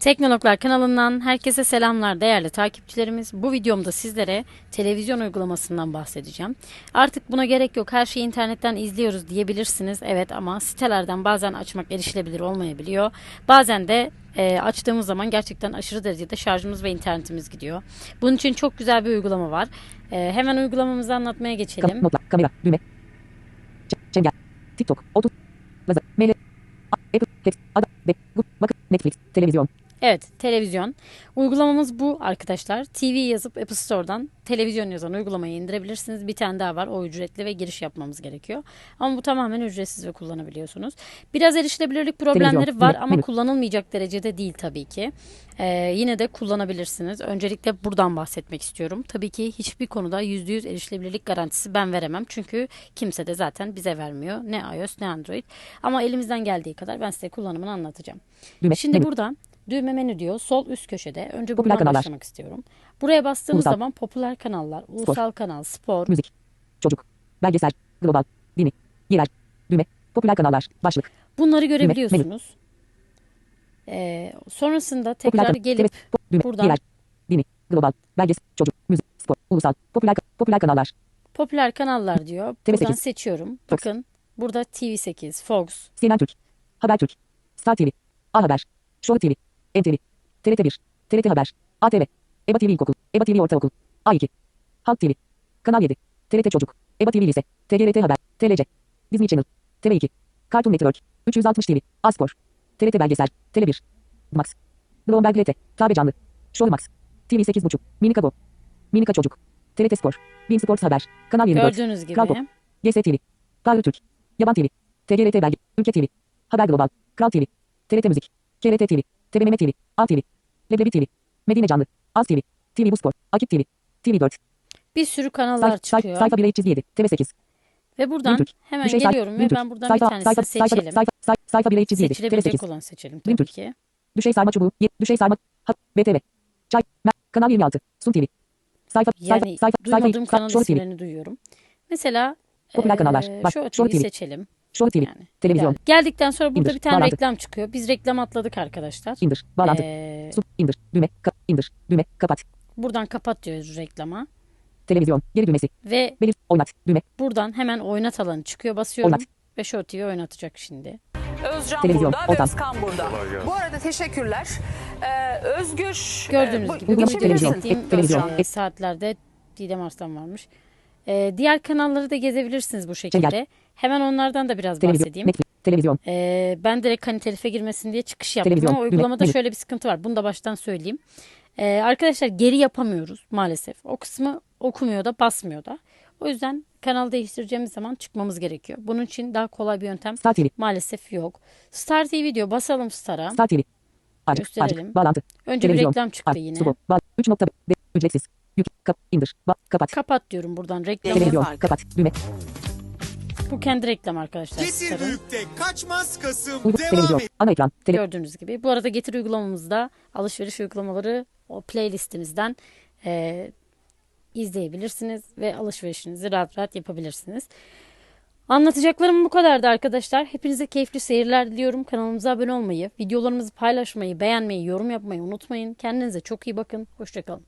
Teknologlar kanalından herkese selamlar değerli takipçilerimiz. Bu videomda sizlere televizyon uygulamasından bahsedeceğim. Artık buna gerek yok. Her şeyi internetten izliyoruz diyebilirsiniz. Evet ama sitelerden bazen açmak erişilebilir olmayabiliyor. Bazen de e, açtığımız zaman gerçekten aşırı derecede şarjımız ve internetimiz gidiyor. Bunun için çok güzel bir uygulama var. E, hemen uygulamamızı anlatmaya geçelim. Notlar, kamera, düğme, çengel, TikTok, Otus, Lazer, Mail, A- Apple, Flex, Ada, Netflix, televizyon, Evet, televizyon. Uygulamamız bu arkadaşlar. TV yazıp Apple Store'dan televizyon yazan uygulamayı indirebilirsiniz. Bir tane daha var. O ücretli ve giriş yapmamız gerekiyor. Ama bu tamamen ücretsiz ve kullanabiliyorsunuz. Biraz erişilebilirlik problemleri Televizyon, var ama kullanılmayacak derecede değil tabii ki. Ee, yine de kullanabilirsiniz. Öncelikle buradan bahsetmek istiyorum. Tabii ki hiçbir konuda %100 erişilebilirlik garantisi ben veremem. Çünkü kimse de zaten bize vermiyor. Ne iOS ne Android. Ama elimizden geldiği kadar ben size kullanımını anlatacağım. Şimdi menü, buradan düğme menü diyor. Sol üst köşede. Önce Popüler buradan kanallar. başlamak istiyorum. Buraya bastığımız Ulusal. zaman popüler kanallar, ulusal kanal, spor. müzik, çocuk, belgesel, global, dini, yerel, düğme, popüler kanallar, başlık, Bunları görebiliyorsunuz. Ee, sonrasında popüler tekrar kan- gelip po- düğme, buradan- yerel, dini, global, belgesel, çocuk, müzik, spor, ulusal, popüler, popüler kanallar, popüler kanallar diyor. TV8. Buradan seçiyorum. Bakın burada TV8, Fox, CNN Türk, Habertürk, Star TV, A Haber, Show TV, NTV, TRT1, TRT Haber, ATV, EBA TV İlkokul, EBA TV Ortaokul, A2, Halk TV, Kanal 7, TRT Çocuk, EBA TV Lise, TGRT Haber, TLC, Disney Channel, TV2, Cartoon Network, 360 TV, Aspor, TRT Belgesel, Tele1, Max, Bloomberg LT, Tabe Canlı, Show Max, TV 8.5, Minika Go, Minika Çocuk, TRT Spor, Bein Sports Haber, Kanal 24, gördüğünüz gibi. Kral Pop, GSTV, Kral Türk, Yaban TV, TGRT Belge, Ülke TV, Haber Global, Kral TV, TRT Müzik, KRT TV, TB Mehmet TV, ATV, Leblebi TV, Medine Canlı, Az TV, TV Bu Spor, Akit TV, TV4, Bir sürü kanallar sayfa, sayfa, çıkıyor. sayfa 1 çizgi 7, TV8, Ve buradan Türk, hemen sayfa, geliyorum ve Türk, ben buradan sayfa, bir tanesini sayfa, sayfa, seçelim. sayfa, sayfa, sayfa 1 çizgi 7, Seçilebilecek TV8, olan seçelim tabii Türk. ki. Düşey Sarma Çubuğu, Düşey Sarma, ha, BTV, Çay, Mer, Kanal 26, Sun TV, sayfa, sayfa, Yani sayfa, sayfa, duymadığım kanal Show TV, isimlerini duyuyorum. Mesela Popüler kanallar. Bak, Show TV'yi TV. seçelim. Show TV, Yani. televizyon, Yani Geldikten sonra burada İndir, bir tane bağlantı. reklam çıkıyor. Biz reklam atladık arkadaşlar. indir, bağlantı, Eee, su, indir, düğme, ka, indir, düğme, kapat, buradan kapat diyoruz reklama. televizyon, geri düğmesi, Ve belir, oynat, düğme, buradan hemen oynat alanı çıkıyor. Basıyorum Oynat. ve Show TV oynatacak şimdi. Özcan Televizyon, burada ve oradan. Özkan burada. Bu arada teşekkürler. Ee, Özgür Gördüğünüz e, bu- gibi videoyu televizyon, televizyon, et- saatlerde Didem Arslan varmış. Eee, diğer kanalları da gezebilirsiniz bu şekilde. Hemen onlardan da biraz televizyon, bahsedeyim. Televizyon, Ee, ben direkt hani telife girmesin diye çıkış yaptım Televizyon, ama uygulamada düğme, şöyle bir sıkıntı var. Bunu da baştan söyleyeyim. Ee, arkadaşlar geri yapamıyoruz maalesef. O kısmı okumuyor da basmıyor da. O yüzden kanal değiştireceğimiz zaman çıkmamız gerekiyor. Bunun için daha kolay bir yöntem Star TV, maalesef yok. Star TV diyor basalım Star'a. Star TV. Acık, Gösterelim. acık, bağlantı. Önce bir televizyon, reklam çıktı Ar, yine. Subo, bağ, 3 nokta, be, ücretsiz. Yük, kap, indir, ba, kapat. Kapat diyorum buradan reklamı. Farkı. kapat, düğme, Bu kendi reklam arkadaşlar Getir büyükte kaçmaz Kasım uygu, devam televizyon, et. ana ekran, tele, Gördüğünüz gibi. Bu arada Getir uygulamamızda alışveriş uygulamaları o playlistimizden e, izleyebilirsiniz ve alışverişinizi rahat rahat yapabilirsiniz. Anlatacaklarım bu kadardı arkadaşlar. Hepinize keyifli seyirler diliyorum. Kanalımıza abone olmayı, videolarımızı paylaşmayı, beğenmeyi, yorum yapmayı unutmayın. Kendinize çok iyi bakın. Hoşçakalın.